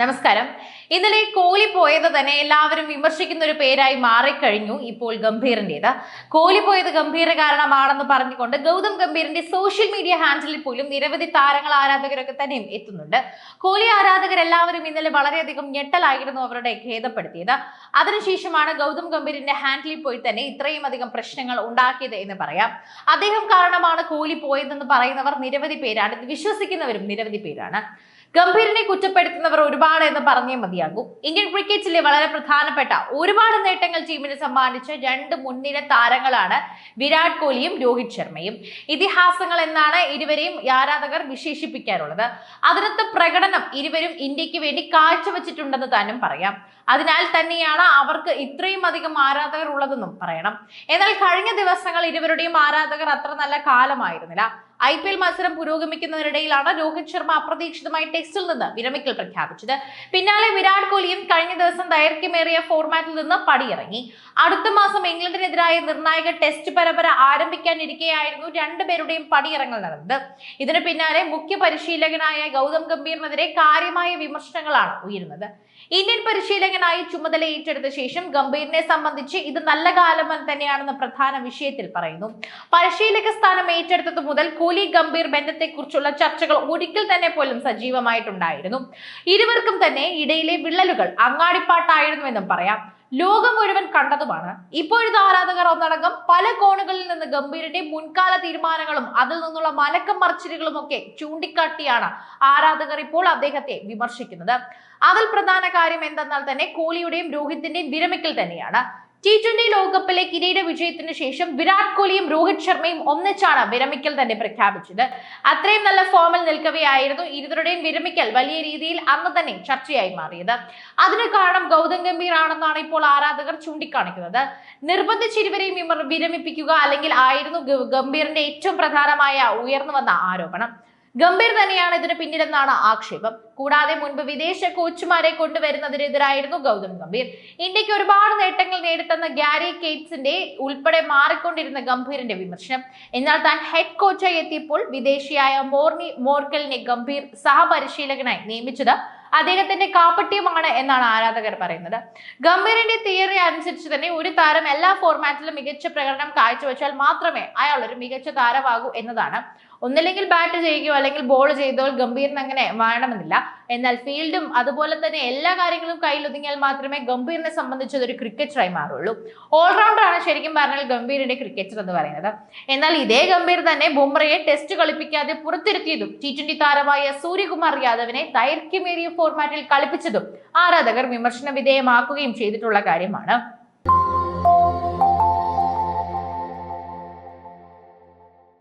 നമസ്കാരം. ഇന്നലെ കോഹ്ലി പോയത് തന്നെ എല്ലാവരും വിമർശിക്കുന്ന ഒരു പേരായി മാറിക്കഴിഞ്ഞു ഇപ്പോൾ ഗംഭീറിന്റെത് കോഹ്ലി പോയത് ഗംഭീര കാരണമാണെന്ന് പറഞ്ഞുകൊണ്ട് ഗൗതം ഗംഭീറിന്റെ സോഷ്യൽ മീഡിയ ഹാൻഡിലിൽ പോലും നിരവധി താരങ്ങൾ ആരാധകരൊക്കെ തന്നെയും എത്തുന്നുണ്ട്. കോഹ്ലി ആരാധകരെല്ലാവരും ഇന്നലെ വളരെയധികം ഞെട്ടലായിരുന്നു അവരുടെ ഖേദപ്പെടുത്തിയത്. അതിനുശേഷമാണ് ഗൗതം ഗംഭീറിന്റെ ഹാൻഡിലിൽ പോയി തന്നെ ഇത്രയും അധികം പ്രശ്നങ്ങൾ ഉണ്ടാക്കിയത് എന്ന് പറയാം. അദ്ദേഹം കാരണമാണ് കോഹ്ലി പോയതെന്ന് പറയുന്നവർ നിരവധി പേരാണ് വിശ്വസിക്കുന്നവരും നിരവധി പേരാണ്. ഗംഭീറിനെ കുറ്റപ്പെടുത്തുന്നവർ ഒരുപാട് എന്ന് പറഞ്ഞേ മതിയാകും. ഇന്ത്യൻ ക്രിക്കറ്റിലെ വളരെ പ്രധാനപ്പെട്ട ഒരുപാട് നേട്ടങ്ങൾ ടീമിന് സമ്മാനിച്ച രണ്ട് മുൻനിര താരങ്ങളാണ് വിരാട് കോഹ്ലിയും രോഹിത് ശർമ്മയും. ഇതിഹാസങ്ങൾ എന്നാണ് ഇരുവരെയും ആരാധകർ വിശേഷിപ്പിക്കാറുള്ളത്. അതിനകത്ത് പ്രകടനം ഇരുവരും ഇന്ത്യയ്ക്ക് വേണ്ടി കാഴ്ചവെച്ചിട്ടുണ്ടെന്ന് താനും പറയാം. അതിനാൽ തന്നെയാണ് അവർക്ക് ഇത്രയും അധികം ആരാധകർ ഉള്ളതെന്നും പറയണം. എന്നാൽ കഴിഞ്ഞ ദിവസങ്ങൾ ഇരുവരുടെയും ആരാധകർ അത്ര നല്ല കാലമായിരുന്നില്ല. ഐ പി എൽ മത്സരം പുരോഗമിക്കുന്നതിനിടയിലാണ് രോഹിത് ശർമ്മ അപ്രതീക്ഷിതമായി ടെസ്റ്റിൽ നിന്ന് വിരമിക്കൽ പ്രഖ്യാപിച്ചത്. പിന്നാലെ വിരാട് കോഹ്ലിയും കഴിഞ്ഞ ദിവസം ദൈർഘ്യമേറിയ ഫോർമാറ്റിൽ നിന്ന് പടിയിറങ്ങി. അടുത്ത മാസം ഇംഗ്ലണ്ടിനെതിരായ നിർണായക ടെസ്റ്റ് പരമ്പര ആരംഭിക്കാനിരിക്കെയായിരുന്നു രണ്ടുപേരുടെയും പടിയിറങ്ങൽ നടന്നത്. ഇതിനു പിന്നാലെ മുഖ്യ പരിശീലകനായ ഗൗതം ഗംഭീറിനെതിരെ കാര്യമായ വിമർശനങ്ങളാണ് ഉയരുന്നത്. ഇന്ത്യൻ പരിശീലകനായി ചുമതല ഏറ്റെടുത്ത ശേഷം ഗംഭീറിനെ സംബന്ധിച്ച് ഇത് നല്ല കാലം തന്നെയാണെന്ന് പ്രധാന വിഷയത്തിൽ പറയുന്നു. പരിശീലക സ്ഥാനം ഏറ്റെടുത്തത് മുതൽ കോഹ്ലി ഗംഭീർ ബന്ധത്തെക്കുറിച്ചുള്ള ചർച്ചകൾ ഒരിക്കൽ തന്നെ പോലും സജീവമായിട്ടുണ്ടായിരുന്നു. ഇരുവർക്കും തന്നെ ഇടയിലെ വിള്ളലുകൾ അങ്ങാടിപ്പാട്ടായിരുന്നുവെന്നും പറയാം. ലോകം മുഴുവൻ കണ്ടതുമാണ്. ഇപ്പോഴത്തെ ആരാധകർ ഒന്നടങ്കം പല കോണുകളിൽ നിന്ന് ഗംഭീരിന്റെ മുൻകാല തീരുമാനങ്ങളും അതിൽ നിന്നുള്ള മലക്കം മറിച്ചിലുകളും ഒക്കെ ചൂണ്ടിക്കാട്ടിയാണ് ആരാധകർ ഇപ്പോൾ അദ്ദേഹത്തെ വിമർശിക്കുന്നത്. അതിൽ പ്രധാന കാര്യം എന്തെന്നാൽ തന്നെ കോഹ്ലിയുടെയും രോഹിത്തിന്റെയും വിരമിക്കൽ തന്നെയാണ്. ടി ട്വന്റി ലോകകപ്പിലെ കിരീട വിജയത്തിന് ശേഷം വിരാട് കോഹ്ലിയും രോഹിത് ശർമ്മയും ഒന്നിച്ചാണ് വിരമിക്കൽ തന്നെ പ്രഖ്യാപിച്ചത്. അത്രയും നല്ല ഫോമിൽ നിൽക്കവെയായിരുന്നു ഇരുവരുടെയും വിരമിക്കൽ വലിയ രീതിയിൽ അന്ന് തന്നെ ചർച്ചയായി മാറിയത്. അതിന് കാരണം ഗൗതം ഗംഭീർ ആണെന്നാണ് ഇപ്പോൾ ആരാധകർ ചൂണ്ടിക്കാണിക്കുന്നത്. നിർബന്ധിച്ചിരുവരെയും വിമർ- വിരമിപ്പിക്കുക അല്ലെങ്കിൽ ആയിരുന്നു ഗംഭീറിന്റെ ഏറ്റവും പ്രധാനമായ ഉയർന്നു വന്ന ആരോപണം. ഗംഭീർ തന്നെയാണ് ഇതിന് പിന്നിലെന്നാണ് ആക്ഷേപം. കൂടാതെ മുൻപ് വിദേശ കോച്ചുമാരെ കൊണ്ടുവരുന്നതിനെതിരായിരുന്നു ഗൗതം ഗംഭീർ. ഇന്ത്യയ്ക്ക് ഒരുപാട് നേട്ടങ്ങൾ നേടിത്തന്ന ഗ്യാരി കേറ്റ്സിന്റെ ഉൾപ്പെടെ മാറിക്കൊണ്ടിരുന്ന ഗംഭീറിന്റെ വിമർശനം. എന്നാൽ താൻ ഹെഡ് കോച്ചായി എത്തിയപ്പോൾ വിദേശിയായ മോർണി മോർക്കലിനെ ഗംഭീർ സഹപരിശീലകനായി നിയമിച്ചത് അദ്ദേഹത്തിന്റെ കാപ്പട്യമാണ് എന്നാണ് ആരാധകർ പറയുന്നത്. ഗംഭീറിന്റെ തിയറി അനുസരിച്ച് തന്നെ ഒരു താരം എല്ലാ ഫോർമാറ്റിലും മികച്ച പ്രകടനം കാഴ്ചവെച്ചാൽ മാത്രമേ അയാൾ ഒരു മികച്ച താരമാകൂ എന്നതാണ്. ഒന്നില്ലെങ്കിൽ ബാറ്റ് ചെയ്യുകയോ അല്ലെങ്കിൽ ബോൾ ചെയ്തോ ഗംഭീറിന് അങ്ങനെ വേണമെന്നില്ല. എന്നാൽ ഫീൽഡും അതുപോലെ തന്നെ എല്ലാ കാര്യങ്ങളും കയ്യിൽ ഒതുങ്ങിയാൽ മാത്രമേ ഗംഭീറിനെ സംബന്ധിച്ച് ഒരു ക്രിക്കറ്ററായി മാറുള്ളൂ. ഓൾറൗണ്ടർ ആണ് ശരിക്കും പറഞ്ഞാൽ ഗംഭീറിന്റെ ക്രിക്കറ്റർ എന്ന് പറയുന്നത്. എന്നാൽ ഇതേ ഗംഭീർ തന്നെ ബുംറയെ ടെസ്റ്റ് കളിപ്പിക്കാതെ പുറത്തിരുത്തിയതും ടി ട്വന്റി താരമായ സൂര്യകുമാർ യാദവിനെ ദൈർഘ്യമേറിയ ഫോർമാറ്റിൽ കളിപ്പിച്ചതും ആരാധകർ വിമർശന വിധേയമാക്കുകയും ചെയ്തിട്ടുള്ള കാര്യമാണ്.